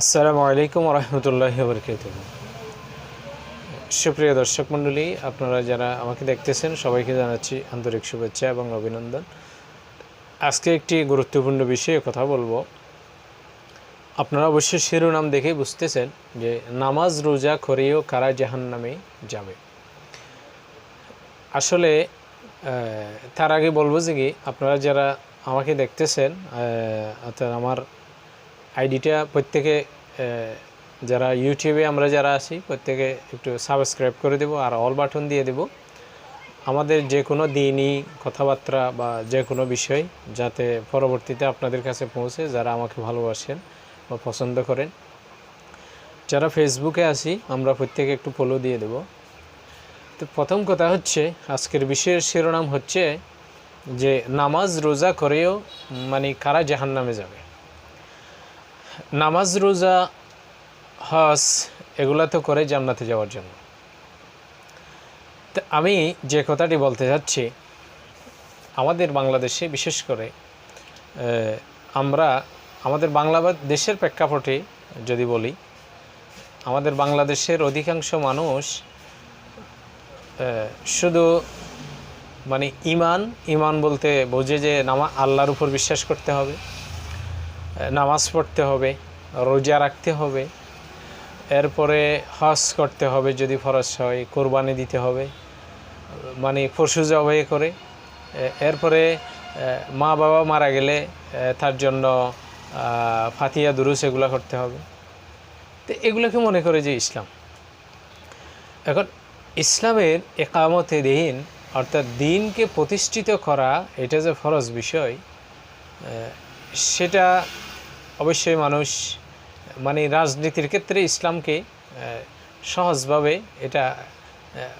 আসসালামু আলাইকুম রহমতুল্লাহ বরকাত সুপ্রিয় দর্শক মণ্ডলী, আপনারা যারা আমাকে দেখতেছেন, সবাইকে জানাচ্ছি আন্তরিক শুভেচ্ছা এবং অভিনন্দন। আজকে একটি গুরুত্বপূর্ণ বিষয়ে কথা বলব। আপনারা অবশ্যই শিরোনাম দেখেই বুঝতেছেন যে নামাজ রোজা করেও কারা জাহান নামে যাবে। আসলে তার আগে বলব যে কি, আপনারা যারা আমাকে দেখতেছেন অর্থাৎ আমার আইডিটা প্রত্যেকে যারা ইউটিউবে আমরা যারা আছি, প্রত্যেকে একটু সাবস্ক্রাইব করে দেব আর অল বাটন দিয়ে দেব। আমাদের যে কোনো দিনই কথাবার্তা বা যে কোনো বিষয় যাতে পরবর্তীতে আপনাদের কাছে পৌঁছে, যারা আমাকে ভালোবাসেন বা পছন্দ করেন। যারা ফেসবুকে আছি, আমরা প্রত্যেকে একটু ফলো দিয়ে দেব। তো প্রথম কথা হচ্ছে, আজকের বিষয়ের শিরোনাম হচ্ছে যে, নামাজ রোজা করেও মানে কারা জাহান নামে যাবে? নামাজ রোজা হস এগুলা তো করে জান্নাতে যাওয়ার জন্য। আমি যে কথাটি বলতে যাচ্ছি, আমাদের বাংলাদেশে বিশেষ করে আমরা, আমাদের বাংলা দেশের প্রেক্ষাপটে যদি বলি, আমাদের বাংলাদেশের অধিকাংশ মানুষ শুধু মানে ইমান ইমান বলতে বোঝে যে নামা, আল্লাহর উপর বিশ্বাস করতে হবে। নামাজ পড়তে হবে, রোজা রাখতে হবে, এরপরে হজ করতে হবে যদি ফরজ হয়, কোরবানি দিতে হবে মানে পশু জবাই করে এরপরে মা বাবা মারা গেলে তার জন্য ফাতিয়া দুরুস এগুলো করতে হবে। তো এগুলোকে মনে করে যে ইসলাম। এখন, ইসলামের একামতে দিন, অর্থাৎ দিনকে প্রতিষ্ঠিত করা, এটা যে ফরজ বিষয় সেটা অবশ্যই মানুষ মানে রাজনীতির ক্ষেত্রে ইসলামকে সহজভাবে এটা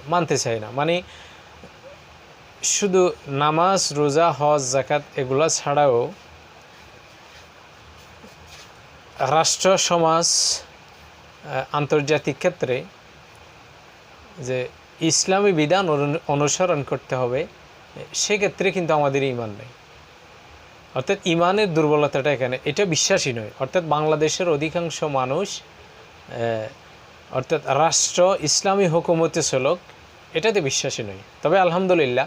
মানতে চায় না। মানে শুধু নামাজ, রোজা, হজ জাকাত এগুলো ছাড়াও রাষ্ট্র, সমাজ আন্তর্জাতিক ক্ষেত্রে যে ইসলামী বিধান অনু- অনুসরণ করতে হবে, সেক্ষেত্রে কিন্তু আমাদের ইমান নেই। অর্থাৎ ইমানের দুর্বলতাটা এখানে এটা বিশ্বাসী নয়। অর্থাৎ বাংলাদেশের অধিকাংশ মানুষ অর্থাৎ রাষ্ট্র ইসলামী হুকুমতে চলক এটাতে বিশ্বাসী নয়। তবে আলহামদুলিল্লাহ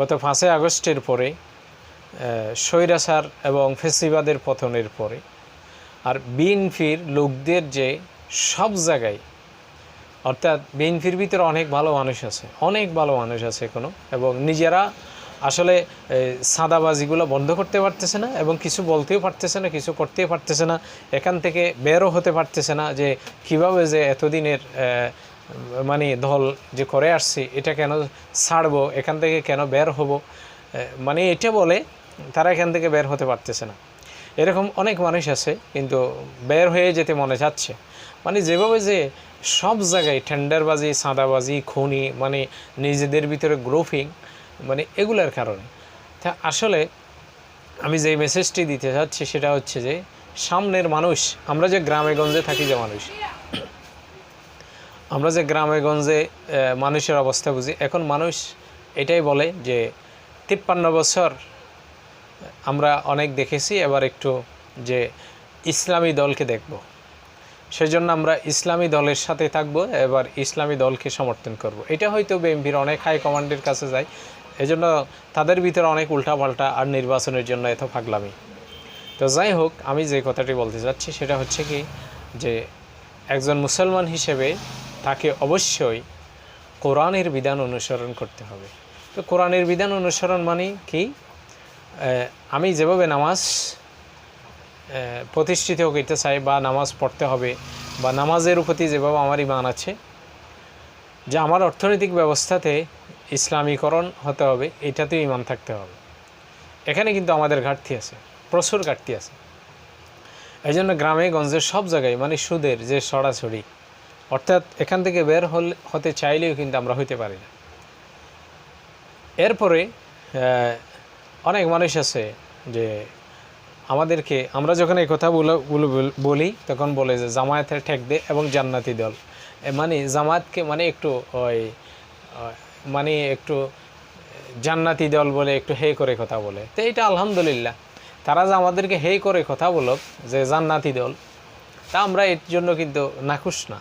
গত পাঁচই আগস্টের পরে আহ, স্বৈরাচার এবং ফেসিবাদের পতনের পরে আর বিএনপির লোকদের যে সব জায়গায় অর্থাৎ বিএনপির ভিতরে অনেক ভালো মানুষ আছে অনেক ভালো মানুষ আছে এখনও এবং নিজেরা আসলে সাদাবাজিগুলো বন্ধ করতে পারতেছে না এবং কিছু বলতেও পারতেছে না, কিছু করতেও পারতেছে না। এখান থেকে বেরও হতে পারতেছে না যে, কীভাবে যে এতদিনের মানে দল যে করে আসছি, এটা কেন ছাড়বো, এখান থেকে কেন বের হব? মানে এটা বলে তারা এখান থেকে বের হতে পারতেছে না। এরকম অনেক মানুষ আছে, কিন্তু বের হয়ে যেতে মনে যাচ্ছে। মানে যেভাবে যে সব জায়গায় টেন্ডারবাজি, সাদাবাজি, খনি মানে নিজেদের ভিতরে গ্রোফিং মানে এগুলার কারণে। তা আসলে আমি যে মেসেজটি দিতে চাচ্ছি সেটা হচ্ছে যে, সামনের মানুষ, আমরা যে গ্রামে গঞ্জে থাকি যে মানুষ, আমরা যে গ্রামে গঞ্জে মানুষের অবস্থা বুঝি, এখন মানুষ এটাই বলে যে, তিপ্পান্ন বছর, আমরা অনেক দেখেছি, এবার একটু যে ইসলামী দলকে দেখব। সেজন্য আমরা ইসলামী দলের সাথে থাকব, এবার ইসলামী দলকে সমর্থন করব। এটা হয়তো বিএনপির অনেক হাই কমান্ডের কাছে যায় এজন্য তাদের ভিতরে অনেক উল্টাপাল্টা আর নির্বাচনের জন্য এত পাগলামি তো যাই হোক, আমি যে কথাটি বলতে চাচ্ছি সেটা হচ্ছে কি যে একজন মুসলমান হিসেবে তাকে অবশ্যই কোরআনের বিধান অনুসরণ করতে হবে। তো কোরআনের বিধান অনুসরণ মানে কি? আমি যেভাবে নামাজ প্রতিষ্ঠিত করতে চাই বা নামাজ পড়তে হবে বা নামাজের প্রতি যেভাবে আমার ইমান আছে, যে আমার অর্থনৈতিক ব্যবস্থাতে ইসলামীকরণ হতে হবে, এটাতেও ইমান থাকতে হবে। এখানে কিন্তু আমাদের ঘাটতি আছে, প্রচুর ঘাটতি আছে। এই জন্য গ্রামে, গঞ্জে, সব জায়গায় মানে সুদের যে সরাসরি, অর্থাৎ এখান থেকে বের হলে, হতে চাইলেও কিন্তু আমরা হইতে পারি না। এরপরে অনেক মানুষ আছে যে আমাদেরকে, আমরা যখন এই কথা বলে- তখন বলে যে জামায়াতের ঠেক দে এবং জান্নাতি দল। মানে জামায়াতকে মানে একটু ওই মানে একটু জান্নাতি দল বলে, একটু হে করে কথা বলে। তো এটা আলহামদুলিল্লাহ। তারা যে আমাদেরকে হে করে কথা বলক, যে জান্নাতি দল, তা আমরা এর জন্য কিন্তু নাখুশ না।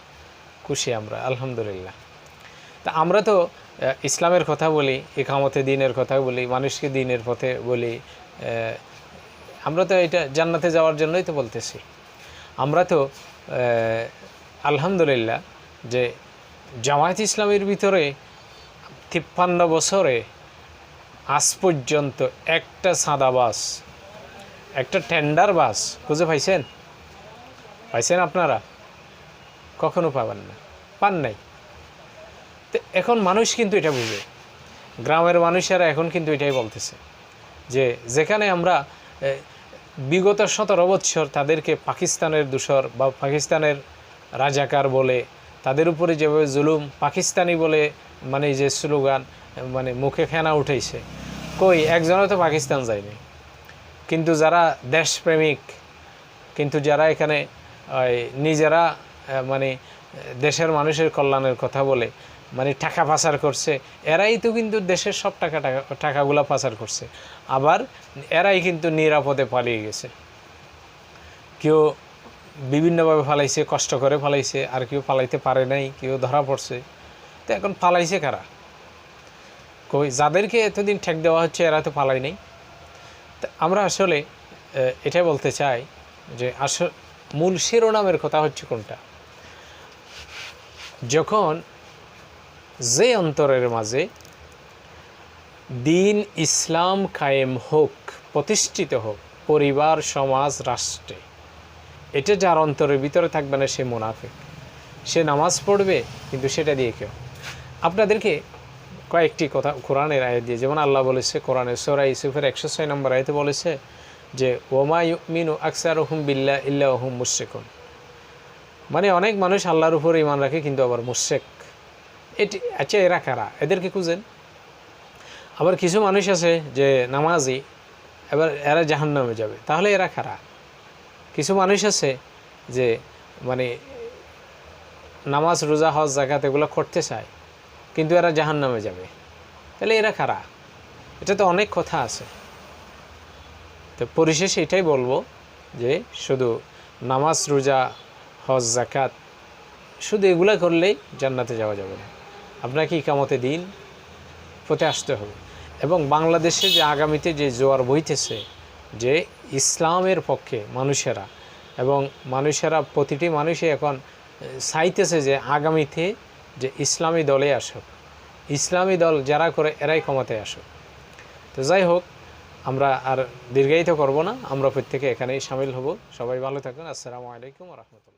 খুশি আমরা, আলহামদুলিল্লাহ। তা আমরা তো ইসলামের কথা বলি, একামতে দিনের কথা বলি, মানুষকে দিনের পথে বলি আমরা তো এটা জান্নাতে যাওয়ার জন্যই তো বলতেছি। আমরা তো আলহামদুলিল্লাহ যে জামায়াত ইসলামের ভিতরে তিপ্পান্ন বছরে আজ পর্যন্ত একটা সাদা বাস একটা টেন্ডার বাস খুঁজে পাইছেন? পাইছেন আপনারা? কখনো পাবেন না। পান নাই। তো এখন মানুষ কিন্তু এটা বুঝে। গ্রামের মানুষেরা এখন কিন্তু এটাই বলতেছে যে, যেখানে আমরা বিগত সতেরো বৎসর তাদেরকে পাকিস্তানের দূষর বা পাকিস্তানের রাজাকার বলে, তাদের উপরে যেভাবে জুলুম, পাকিস্তানি বলে মানে যে স্লোগান মানে মুখে ফেনা উঠেছে কই, একজনও তো পাকিস্তান যায়নি। কিন্তু যারা দেশপ্রেমিক, কিন্তু যারা এখানে নিজেরা মানে দেশের মানুষের কল্যাণের কথা বলে মানে টাকা পাচার করছে, এরাই তো কিন্তু দেশের সব টাকা টাকা, টাকাগুলো পাচার করছে। আবার এরাই কিন্তু নিরাপদে পালিয়ে গেছে। কেউ বিভিন্নভাবে ফালাইছে, কষ্ট করে ফালাইছে, আর কেউ পালাইতে পারে নাই, কেউ ধরা পড়ছে। তো এখন পালাইছে কারা? কই, যাদেরকে এতদিন ঠেক দেওয়া হচ্ছে, এরা তো পালাই নেই। তা আমরা আসলে এটাই বলতে চাই যে আস মূল শিরোনামের কথা হচ্ছে কোনটা? যখন যে অন্তরের মাঝে দিন ইসলাম কায়েম হোক, প্রতিষ্ঠিত হোক, পরিবার, সমাজ, রাষ্ট্রে, এটা যার অন্তরের ভিতরে থাকবে না সে মুনাফিক। সে নামাজ পড়বে, কিন্তু সেটা দিয়ে কেউ আপনাদেরকে কয়েকটি কথা কোরআনের আয়াত দিয়ে, যেমন আল্লাহ বলেছে কোরআনের সোরা ইসুফের একশো ছয় নম্বর আয়তে বলেছে যে, ওমা মিনু আকসার হুম বিল্লা ইল্লা হুম মুশেকুন মানে অনেক মানুষ আল্লাহর উপর ইমান রাখে, কিন্তু আবার মুশেক এটি আচ্ছা এরা কারা? এদেরকে খুঁজেন। আবার কিছু মানুষ আছে যে নামাজি, এবার এরা জাহান্নামে যাবে। তাহলে এরা কারা? কিছু মানুষ আছে যে মানে নামাজ, রোজা, হজ জাকাত এগুলো করতে চায়। কিন্তু এরা জাহান নামে যাবে। তাহলে এরা কারা? এটা তো অনেক কথা আছে। তো পরিশেষে এটাই বলব যে শুধু নামাজ, রোজা, হজ জাকাত শুধু এগুলা করলেই জান্নাতে যাওয়া যাবে না। আপনাকে ইকামতে দিন, পথে আসতে হবে। এবং বাংলাদেশে যে আগামীতে যে জোয়ার বইতেছে যে ইসলামের পক্ষে মানুষেরা এবং মানুষেরা প্রতিটি মানুষই এখন চাইতেছে যে আগামীতে যে ইসলামী দলে আসুক। ইসলামী দল যারা করে এরাই ক্ষমতায় আসুক। তো যাই হোক, আমরা আর দীর্ঘায়িত করব না। আমরা প্রত্যেকে এখানেই সামিল হব। সবাই ভালো থাকুন আসসালামু আলাইকুম রহমতুল্লাহ।